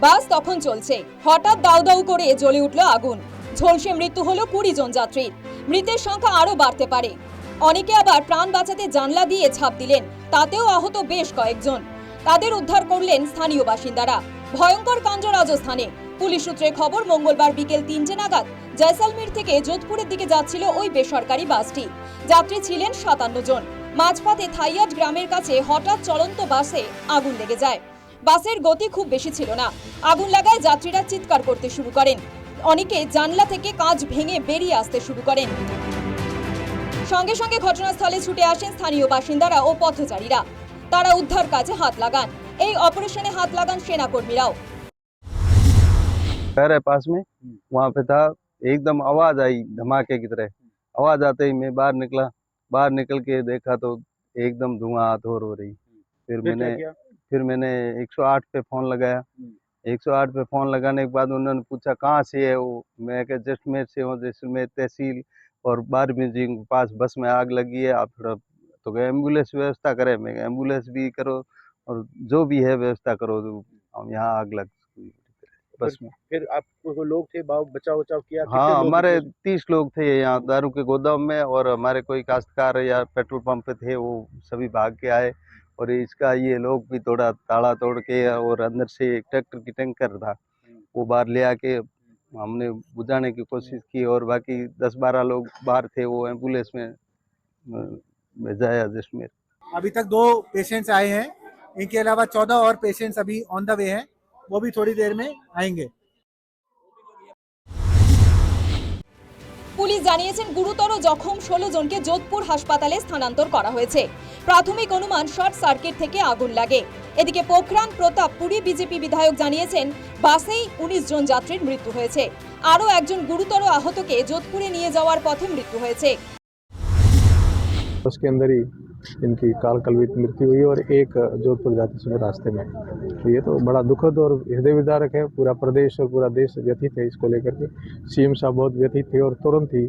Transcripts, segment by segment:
বাস তখন চলছে। হঠাৎ দাউ দাউ করে জ্বলে উঠল আগুন। ঝলসে মৃত্যু হলো কুড়ি জন যাত্রীর। মৃতের সংখ্যা আরও বাড়তে পারে। অনেকে আবার প্রাণ বাঁচাতে জানলা দিয়ে ছাপ দিলেন। তাতেও আহত বেশ কয়েকজন। তাদের উদ্ধার করলেন স্থানীয় বাসিন্দারা। ভয়ঙ্কর কাণ্ড রাজস্থানে। পুলিশ সূত্রে খবর, মঙ্গলবার বিকেল তিনটে নাগাদ জয়সালমীর থেকে যোধপুরের দিকে যাচ্ছিল ওই বেসরকারি বাসটি। যাত্রী ছিলেন সাতান্ন জন। মাঝপথে থাইয়াট গ্রামের কাছে হঠাৎ চলন্ত বাসে আগুন লেগে যায়। বাসের গতি খুব বেশি ছিল না আগুন লাগায় যাত্রীরা চিৎকার করতে শুরু করেন অনেকে জানলা থেকে কাঁচ ভেঙে বেরিয়ে আসতে শুরু করেন সঙ্গে সঙ্গে ঘটনাস্থলে ছুটে আসেন স্থানীয় বাসিন্দারা ও পথচারীরা তারা উদ্ধার কাজে হাত লাগান এই অপারেশনে হাত লাগান সেনাকর্মীরাও घर है पास में वहाँ पे था एकदम आवाज आई धमाके की तरह आवाज आते ही मैं बाहर निकला बाहर निकल के देखा तो एकदम धुआं आधोर हो रही फिर फिर क्या मैंने किया फिर मैंने 108 पे फ़ोन लगाया। 108 पे फ़ोन लगाने के बाद उन्होंने पूछा कहाँ से है वो? मैं क्या जैसलमेर से हूँ जैसलमेर तहसील और बारहवीं जी के पास बस में आग लगी है आप थोड़ा तो कहे एंबुलेंस व्यवस्था करें। मैं एंबुलेंस भी करो और जो भी है व्यवस्था करो तो हम यहाँ आग लग बस में। फिर आप लोग थे बचाव बचाव किया हाँ हमारे तीस लोग थे यहाँ दारू के गोदाम में और हमारे कोई काश्तकार या पेट्रोल पंप पे थे वो सभी भाग के आए। और इसका ये लोग भी थोड़ा ताला तोड़ के और अंदर से एक ट्रैक्टर की टैंकर था वो बाहर ले आके हमने बुझाने की कोशिश की और बाकी दस बारह लोग बाहर थे वो एंबुलेंस में भेजाया जिसमें अभी तक दो पेशेंट्स आए हैं इनके अलावा चौदह और पेशेंट्स अभी ऑन द वे हैं वो भी थोड़ी देर में आएँगे। পুলিশ জানিয়েছেন, গুরুতর জখম ষোলো জনকে যোধপুর হাসপাতালে স্থানান্তর করা হয়েছে। প্রাথমিক অনুমান শর্ট সার্কিট থেকে আগুন লাগে। এদিকে পোখরান প্রতাপ পুরী বিজেপি বিধায়ক জানিয়েছেন, বাসেই উনিশ জন যাত্রীর মৃত্যু হয়েছে। আরও একজন গুরুতর আহতকে যোধপুরে নিয়ে যাওয়ার পথে মৃত্যু হয়েছে। इनकी काल कलवित मृत्यु हुई और एक जोधपुर जाते समय रास्ते में। हुई है तो बड़ा दुखद और हृदय विदारक है। पूरा प्रदेश और पूरा देश व्यथित है इसको लेकर के। सीएम साहब बहुत व्यथित थे और तुरंत ही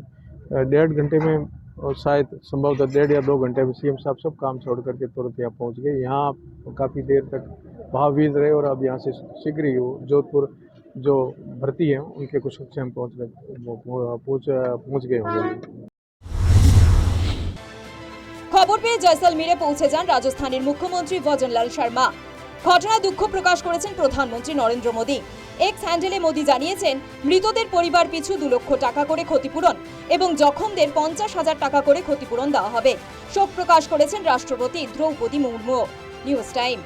डेढ़ घंटे में और शायद संभवतः डेढ़ या दो घंटे में सीएम साहब सब काम छोड़ करके तुरंत यहाँ पहुँच गए। यहाँ काफ़ी देर तक भाववीर रहे और अब यहाँ से शीघ्र ही जोधपुर जो भर्ती हैं, उनके कुछ हम पहुँच गए पहुँच पहुँच गए होंगे। খবর পেয়ে জয়সলমীরে পৌঁছে যান রাজস্থানের মুখ্যমন্ত্রী ভজনলাল শর্মা। ঘটনায় দুঃখ প্রকাশ করেছেন প্রধানমন্ত্রী নরেন্দ্র মোদী। এক্স হ্যান্ডেলে মোদী জানিয়েছেন, মৃতদের পরিবার পিছু দু লক্ষ টাকা করে ক্ষতিপূরণ এবং জখমদের পঞ্চাশ হাজার টাকা করে ক্ষতিপূরণ দেওয়া হবে। শোক প্রকাশ করেছেন রাষ্ট্রপতি দ্রৌপদী মুর্মু। News time.